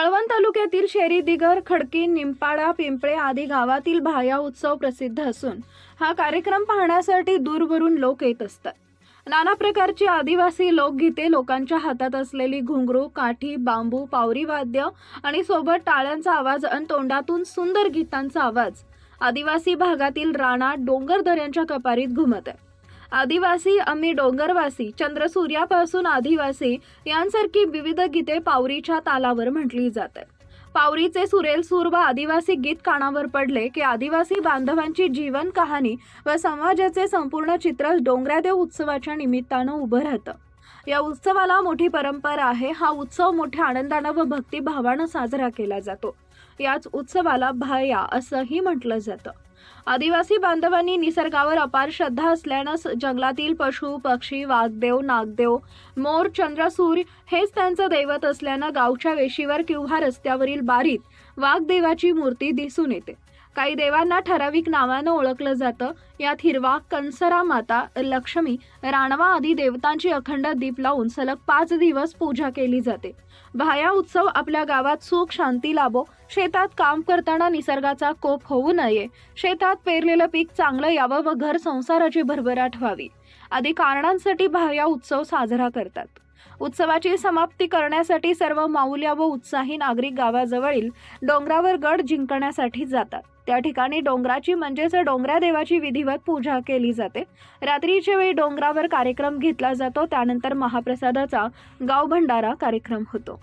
कळवण तालुक्यातील शेरी दिगर खडकी निंपाडा पिंपळे आदी गावातील भाया उत्सव प्रसिद्ध असून हा कार्यक्रम पाहण्यासाठी दूरवरून लोक येत असतात. नाना प्रकारची आदिवासी लोकगीते लोकांच्या हातात असलेली घुंगरू काठी बांबू पावरी वाद्य आणि सोबत टाळ्यांचा आवाज आणि तोंडातून सुंदर गीतांचा आवाज आदिवासी भागातील राणा डोंगर दऱ्यांच्या कपारीत घुमत आहे आदिवासी आम्ही डोंगरवासी चंद्रसूर्यापासून आदिवासी यांसारखी विविध गीते पावरीच्या तालावर म्हटली जातात. पावरीचे सुरेल सूर व आदिवासी गीत कानावर पडले की आदिवासी बांधवांची जीवन कहाणी व समाजाचे संपूर्ण चित्र डोंगरादेव उत्सवाच्या निमित्तानं उभं राहतं. या उत्सवाला मोठी परंपरा आहे. हा उत्सव मोठ्या आनंदानं व भक्तिभावानं साजरा केला जातो. याच उत्सवाला भाया असंही म्हटलं जातं. आदिवासी बांधवांनी निसर्गावर अपार श्रद्धा असल्यानं जंगलातील पशु पक्षी वाघदेव नागदेव मोर चंद्रसूर हेच त्यांचं दैवत असल्यानं गावच्या वेशीवर किंवा रस्त्यावरील बारीत वाघदेवाची मूर्ती दिसून येते. काही देवांना ठराविक नावानं ओळखलं जातं. यात हिरवा कंसरा माता लक्ष्मी राणवा आदी देवतांची अखंड दीप लावून सलग पाच दिवस पूजा केली जाते. भाया उत्सव आपल्या गावात सुख शांती लाभो. शेतात काम करताना निसर्गाचा कोप होऊ नये. शेतात पेरलेलं पीक चांगलं यावं व घर संसाराची भरभराट व्हावी. आदी कारणांसाठी भाया उत्सव साजरा करतात. उत्सवाची समाप्ती करण्यासाठी सर्व माऊल्या व उत्साही नागरिक गावाजवळील डोंगरावर गड जिंकण्यासाठी जातात. त्या ठिकाणी डोंगराची म्हणजेच डोंगरा देवाची विधिवत पूजा केली जाते. रात्रीच्या वेळी डोंगरावर कार्यक्रम घेतला जातो त्यानंतर महाप्रसादाचा गाव भंडारा कार्यक्रम होतो.